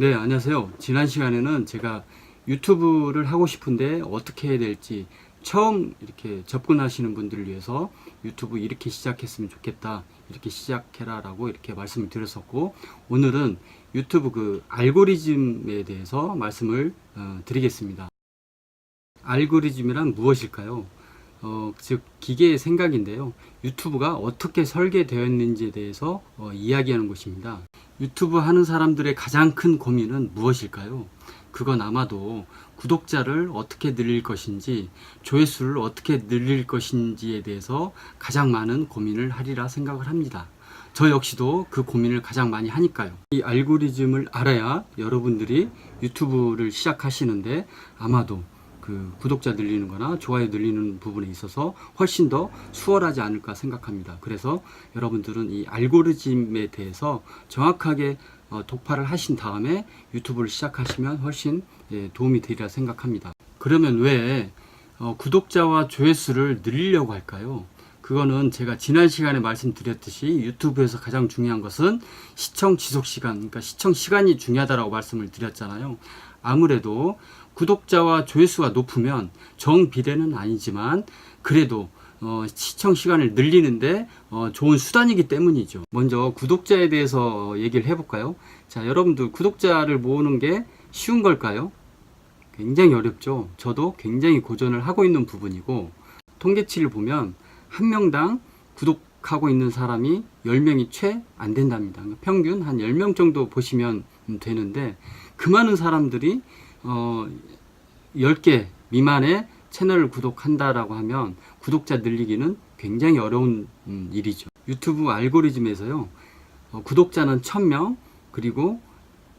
네, 안녕하세요. 지난 시간에는 제가 유튜브를 하고 싶은데 어떻게 해야 될지 처음 이렇게 접근하시는 분들을 위해서 유튜브 이렇게 시작했으면 좋겠다. 이렇게 시작해라 라고 이렇게 말씀을 드렸었고 오늘은 유튜브 그 알고리즘에 대해서 말씀을 어, 드리겠습니다. 알고리즘이란 무엇일까요? 어, 즉 기계의 생각인데요. 유튜브가 어떻게 설계되었는지에 대해서 어, 이야기하는 것입니다. 유튜브 하는 사람들의 가장 큰 고민은 무엇일까요? 그건 아마도 구독자를 어떻게 늘릴 것인지, 조회수를 어떻게 늘릴 것인지에 대해서 가장 많은 고민을 하리라 생각을 합니다. 저 역시도 그 고민을 가장 많이 하니까요. 이 알고리즘을 알아야 여러분들이 유튜브를 시작하시는데 아마도 그 구독자 늘리는 거나 좋아요 늘리는 부분에 있어서 훨씬 더 수월하지 않을까 생각합니다. 그래서 여러분들은 이 알고리즘에 대해서 정확하게 어, 독파를 하신 다음에 유튜브를 시작하시면 훨씬 예, 도움이 되리라 생각합니다. 그러면 왜 어, 구독자와 조회수를 늘리려고 할까요? 그거는 제가 지난 시간에 말씀드렸듯이 유튜브에서 가장 중요한 것은 시청 지속 시간, 그러니까 시청 시간이 중요하다라고 말씀을 드렸잖아요. 아무래도 구독자와 조회수가 높으면 정비례는 아니지만 그래도 어, 시청 시간을 늘리는데 어, 좋은 수단이기 때문이죠. 먼저 구독자에 대해서 얘기를 해볼까요? 자, 여러분들 구독자를 모으는 게 쉬운 걸까요? 굉장히 어렵죠. 저도 굉장히 고전을 하고 있는 부분이고 통계치를 보면 한 명당 구독하고 있는 사람이 10명이 채 안 된답니다. 평균 한 10명 정도 보시면 되는데 그 많은 사람들이 어 10개 미만의 채널을 구독한다라고 하면 구독자 늘리기는 굉장히 어려운 음, 일이죠. 유튜브 알고리즘에서요. 어, 구독자는 1000명 그리고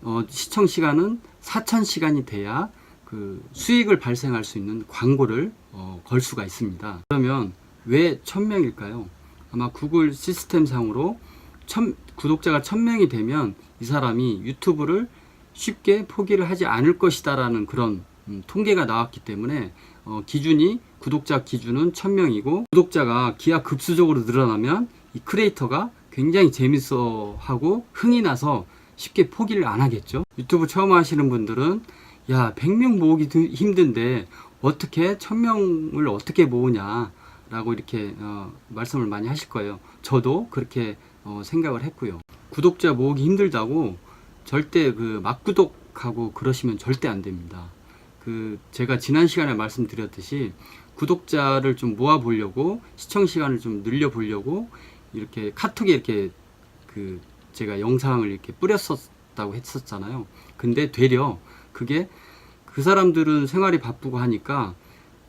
어, 시청 시간은 4000시간이 돼야 그 수익을 발생할 수 있는 광고를 어, 걸 수가 있습니다. 그러면 왜 1000명일까요? 아마 구글 시스템 상으로 천, 구독자가 1000명이 되면 이 사람이 유튜브를 쉽게 포기를 하지 않을 것이다라는 그런 음, 통계가 나왔기 때문에 어, 기준이 구독자 기준은 1000명이고 구독자가 기하급수적으로 늘어나면 이 크리에이터가 굉장히 재밌어 하고 흥이 나서 쉽게 포기를 안 하겠죠. 유튜브 처음 하시는 분들은 야 100명 모으기 힘든데 어떻게 1000명을 어떻게 모으냐 라고 이렇게 어, 말씀을 많이 하실 거예요. 저도 그렇게 어, 생각을 했고요. 구독자 모으기 힘들다고 절대 그 막구독하고 그러시면 절대 안 됩니다. 그 제가 지난 시간에 말씀드렸듯이 구독자를 좀 모아 보려고 시청 시간을 좀 늘려 보려고 이렇게 카톡에 이렇게 그 제가 영상을 이렇게 뿌렸었다고 했었잖아요. 근데 되려 그게 그 사람들은 생활이 바쁘고 하니까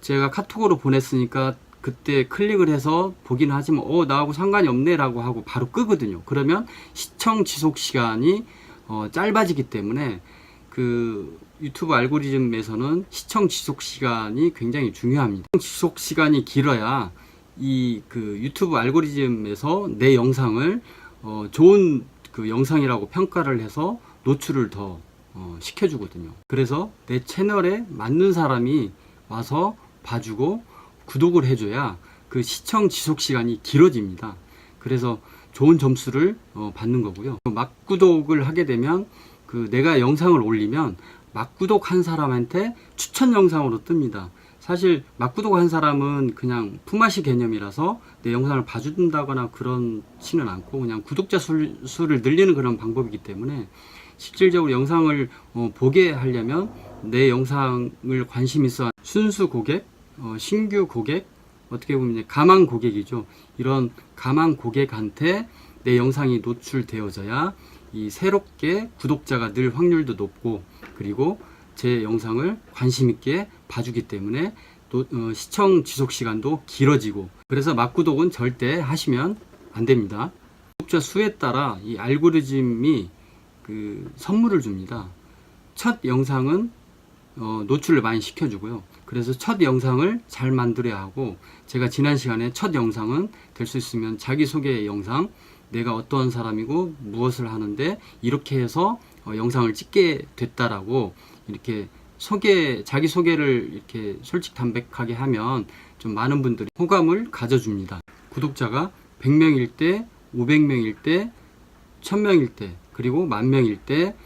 제가 카톡으로 보냈으니까 그때 클릭을 해서 보기는 하지만 어 나하고 상관이 없네라고 하고 바로 끄거든요. 그러면 시청 지속 시간이 어, 짧아지기 때문에 그 유튜브 알고리즘에서는 시청 지속 시간이 굉장히 중요합니다. 지속 시간이 길어야 이 그 유튜브 알고리즘에서 내 영상을 어, 좋은 그 영상이라고 평가를 해서 노출을 더 어, 시켜주거든요. 그래서 내 채널에 맞는 사람이 와서 봐주고 구독을 해줘야 그 시청 지속 시간이 길어집니다. 그래서 좋은 점수를 어, 받는 거고요. 막구독을 하게 되면 그 내가 영상을 올리면 막구독 한 사람한테 추천 영상으로 뜹니다. 사실 막구독 한 사람은 그냥 품앗이 개념이라서 내 영상을 봐준다거나 그렇지는 않고 그냥 구독자 수, 수를 늘리는 그런 방법이기 때문에 실질적으로 영상을 어, 보게 하려면 내 영상을 관심 있어 순수 고객, 어, 신규 고객, 어떻게 보면 이제 가망 고객이죠. 이런 가망 고객한테 내 영상이 노출되어져야 이 새롭게 구독자가 늘 확률도 높고 그리고 제 영상을 관심 있게 봐주기 때문에 또 어, 시청 지속 시간도 길어지고 그래서 막구독은 절대 하시면 안 됩니다. 구독자 수에 따라 이 알고리즘이 그 선물을 줍니다. 첫 영상은 어, 노출을 많이 시켜주고요. 그래서 첫 영상을 잘 만들어야 하고 제가 지난 시간에 첫 영상은 될 수 있으면 자기소개 영상 내가 어떠한 사람이고 무엇을 하는데 이렇게 해서 어, 영상을 찍게 됐다라고 이렇게 소개 자기 소개를 이렇게 솔직 담백하게 하면 좀 많은 분들이 호감을 가져줍니다. 구독자가 100명일 때, 500명일 때, 1000명일 때, 그리고 만 명일 때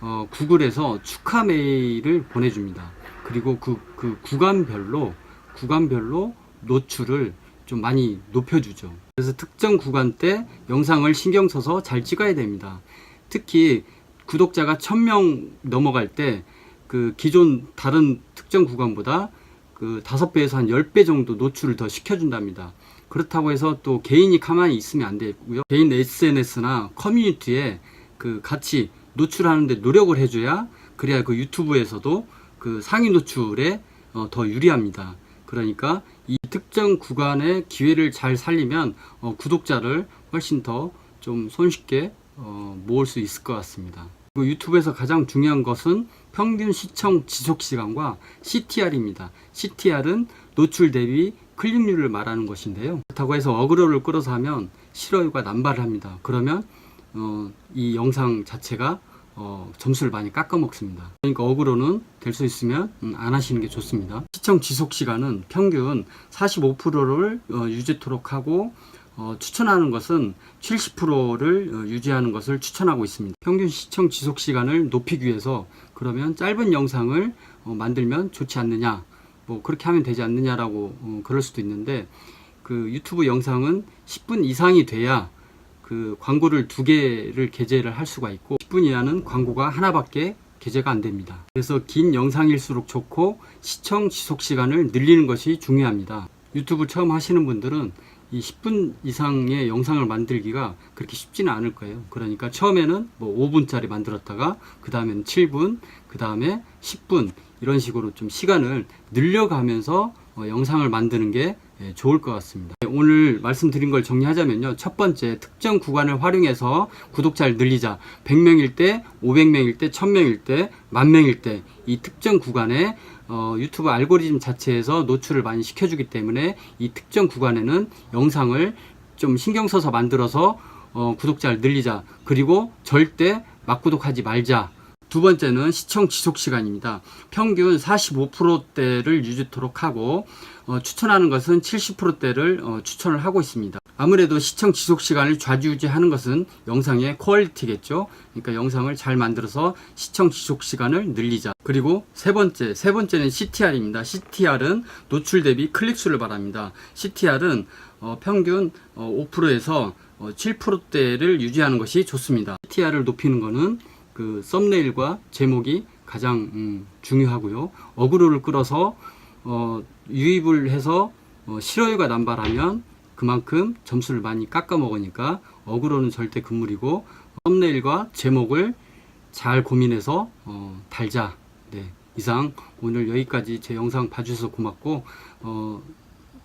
어, 구글에서 축하 메일을 보내줍니다. 그리고 그, 그 구간별로 구간별로 노출을 좀 많이 높여주죠. 그래서 특정 구간 때 영상을 신경 써서 잘 찍어야 됩니다. 특히 구독자가 1000명 넘어갈 때 그 기존 다른 특정 구간보다 그 5배에서 한 10배 정도 노출을 더 시켜준답니다. 그렇다고 해서 또 개인이 가만히 있으면 안 되고요. 개인 SNS나 커뮤니티에 그 같이 노출하는데 노력을 해줘야 그래야 그 유튜브에서도 그 상위 노출에 어, 더 유리합니다. 그러니까 이 특정 구간의 기회를 잘 살리면 어, 구독자를 훨씬 더 좀 손쉽게 어, 모을 수 있을 것 같습니다. 유튜브에서 가장 중요한 것은 평균 시청 지속 시간과 CTR입니다. CTR은 노출 대비 클릭률을 말하는 것인데요. 그렇다고 해서 어그로를 끌어서 하면 실어유가 남발을 합니다. 그러면 어, 이 영상 자체가 어, 점수를 많이 깎아 먹습니다. 그러니까 어그로는 될 수 있으면 음, 안 하시는 게 좋습니다. 시청 지속 시간은 평균 45%를 어, 유지토록 하고 어, 추천하는 것은 70%를 어, 유지하는 것을 추천하고 있습니다. 평균 시청 지속 시간을 높이기 위해서 그러면 짧은 영상을 어, 만들면 좋지 않느냐, 뭐 그렇게 하면 되지 않느냐라고 어, 그럴 수도 있는데 그 유튜브 영상은 10분 이상이 돼야 그 광고를 두 개를 게재를 할 수가 있고 10분 이하는 광고가 하나밖에 게재가 안 됩니다. 그래서 긴 영상일수록 좋고 시청 지속 시간을 늘리는 것이 중요합니다. 유튜브 처음 하시는 분들은 이 10분 이상의 영상을 만들기가 그렇게 쉽지는 않을 거예요. 그러니까 처음에는 뭐 5분짜리 만들었다가 그 다음에는 7분, 그 다음에 10분 이런 식으로 좀 시간을 늘려가면서 어, 영상을 만드는 게 예, 좋을 것 같습니다. 네, 오늘 말씀드린 걸 정리하자면요. 첫 번째, 특정 구간을 활용해서 구독자를 늘리자. 100명일 때, 500명일 때, 1000명일 때, 만명일 때, 이 특정 구간에 어, 유튜브 알고리즘 자체에서 노출을 많이 시켜주기 때문에 이 특정 구간에는 영상을 좀 신경 써서 만들어서 어, 구독자를 늘리자. 그리고 절대 막구독하지 말자. 두 번째는 시청 지속 시간입니다. 평균 45%대를 유지토록 하고 어, 추천하는 것은 70%대를 어, 추천을 하고 있습니다. 아무래도 시청 지속 시간을 좌지우지하는 것은 영상의 퀄리티겠죠. 그러니까 영상을 잘 만들어서 시청 지속 시간을 늘리자. 그리고 세 번째, 세 번째는 CTR입니다. CTR은 노출 대비 클릭수를 말합니다. CTR은 어, 평균 어, 5%에서 어, 7%대를 유지하는 것이 좋습니다. CTR을 높이는 것은 그 썸네일과 제목이 가장 음, 중요하고요. 어그로를 끌어서 어, 유입을 해서 어, 실어유가 남발하면 그만큼 점수를 많이 깎아 먹으니까 어그로는 절대 금물이고 썸네일과 제목을 잘 고민해서 어, 달자. 네. 이상 오늘 여기까지 제 영상 봐주셔서 고맙고 어,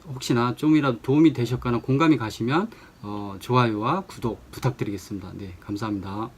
혹시나 좀이라도 도움이 되셨거나 공감이 가시면 어, 좋아요와 구독 부탁드리겠습니다. 네, 감사합니다.